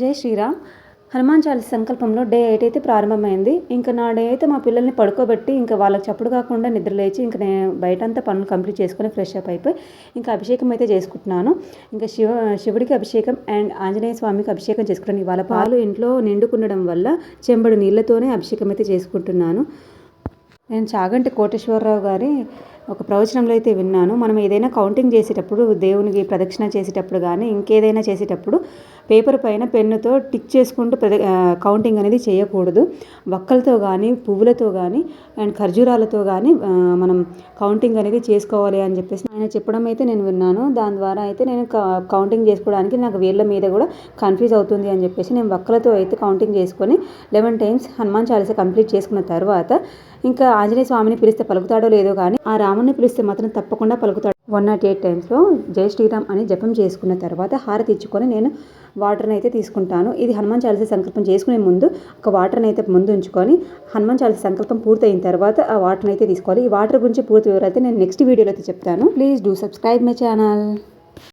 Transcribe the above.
జై శ్రీరామ్. హనుమాన్ చాలీస సంకల్పంలో day eight అయితే ప్రారంభమైంది. ఇంకా నా డే అయితే మా పిల్లల్ని పడుకోబెట్టి ఇంకా వాళ్ళకి చప్పుడు కాకుండా నిద్ర లేచి ఇంకా నేను బయటంతా పనులు కంప్లీట్ చేసుకొని ఫ్రెష్ అప్ అయిపోయి ఇంకా అభిషేకం అయితే చేసుకుంటున్నాను. ఇంకా శివ శివుడికి అభిషేకం అండ్ ఆంజనేయ స్వామికి అభిషేకం చేసుకున్నాను. ఇవాళ పాలు ఇంట్లో నిండుకుండడం వల్ల చెంబడు నీళ్ళతోనే అభిషేకం అయితే చేసుకుంటున్నాను. నేను చాగంటి కోటేశ్వరరావు గారి ఒక ప్రవచనంలో అయితే విన్నాను. మనం ఏదైనా కౌంటింగ్ చేసేటప్పుడు దేవునికి ప్రదక్షిణ చేసేటప్పుడు కానీ ఇంకేదైనా చేసేటప్పుడు పేపర్ పైన పెన్నుతో టిక్ చేసుకుంటూ ప్రద కౌంటింగ్ అనేది చేయకూడదు. వక్కలతో కానీ పువ్వులతో కానీ అండ్ ఖర్జూరాలతో కానీ మనం కౌంటింగ్ అనేది చేసుకోవాలి అని చెప్పేసి ఆయన చెప్పడం అయితే నేను విన్నాను. దాని ద్వారా అయితే నేను కౌంటింగ్ చేసుకోవడానికి నాకు వేళ్ళ మీద కూడా కన్ఫ్యూజ్ అవుతుంది అని చెప్పేసి నేను వక్కలతో అయితే కౌంటింగ్ చేసుకొని eleven times Hanuman Chalisa complete చేసుకున్న తర్వాత ఇంకా ఆంజనేయ స్వామిని పిలిస్తే పలుకుతాడో లేదో కానీ ఆ రాముని పిలిస్తే మాత్రం తప్పకుండా పలుకుతాడు. వన్ నాట్ ఎయిట్ టైమ్స్లో జై శ్రీరామ్ అని జపం చేసుకున్న తర్వాత హారతి ఇచ్చుకొని నేను వాటర్ని అయితే తీసుకుంటాను. ఇది హనుమాన్ చాలీస సంకల్పం చేసుకునే ముందు ఒక వాటర్ని అయితే ముందు ఉంచుకొని హనుమాన్ చాలీస సంకల్పం పూర్తయిన తర్వాత ఆ వాటర్ని అయితే తీసుకోవాలి. ఈ వాటర్ గురించి పూర్తి వివరాలు అయితే నేను నెక్స్ట్ వీడియోలో అయితే చెప్తాను. Please do subscribe my channel